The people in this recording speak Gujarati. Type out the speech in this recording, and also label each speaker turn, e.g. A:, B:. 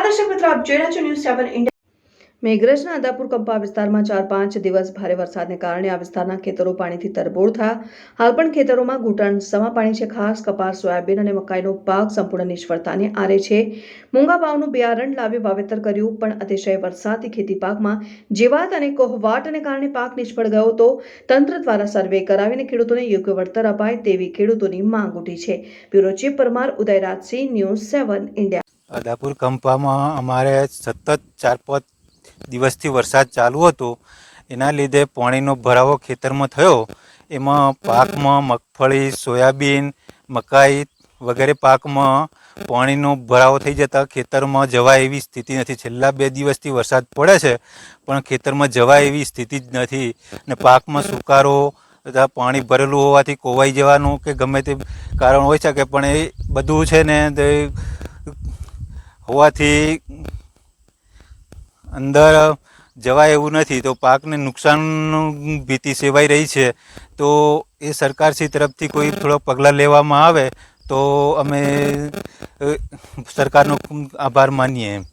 A: આપ જોઈ રહ્યા છો ન્યૂઝ સેવન ઇન્ડિયા મેઘરજના આદાપુર કંપા વિસ્તારમાં ચાર પાંચ દિવસ ભારે વરસાદને કારણે આ વિસ્તારના ખેતરો પાણીથી તરબોળ થયા હાલ પણ ખેતરોમાં ઘૂંટણ સમા પાણી છે. ખાસ કપાસ, સોયાબીન અને મકાઈનો પાક સંપૂર્ણ નિષ્ફળતાને આરે છે. મૂંગા ભાવનું બિયારણ લાવી વાવેતર કર્યું, પણ અતિશય વરસાદથી ખેતી પાકમાં જીવાત અને કોહવાટને કારણે પાક નિષ્ફળ ગયો તો તંત્ર દ્વારા સર્વે કરાવીને ખેડૂતોને યોગ્ય વળતર અપાય તેવી ખેડૂતોની માંગ ઉઠી છે. Bureau chief Parmar Udayrajsinh news seven India
B: Adapur કંપામાં અમારે સતત ચાર પાંચ દિવસથી વરસાદ ચાલુ હતો. એના લીધે પાણીનો ભરાવો ખેતરમાં થયો. એમાં પાકમાં મગફળી, સોયાબીન, મકાઈ વગેરે પાકમાં પાણીનો ભરાવો થઈ જતા ખેતરમાં જવાય એવી સ્થિતિ નથી. છેલ્લા બે દિવસથી વરસાદ પડે છે, પણ ખેતરમાં જવાય એવી સ્થિતિ જ નથી. ને પાકમાં સુકારો તથા પાણી ભરેલું હોવાથી કોવાઈ જવાનું કે ગમે તે કારણ હોઈ શકે, પણ એ બધું છે ને તે હોવાથી અંદર જવાય એવું નથી. તો પાકને નુકસાનનું ભીતિ સેવાઈ રહી છે. તો એ સરકારશ્રી તરફથી કોઈ થોડો પગલાં લેવામાં આવે તો અમે સરકારનો આભાર માનીએ એમ.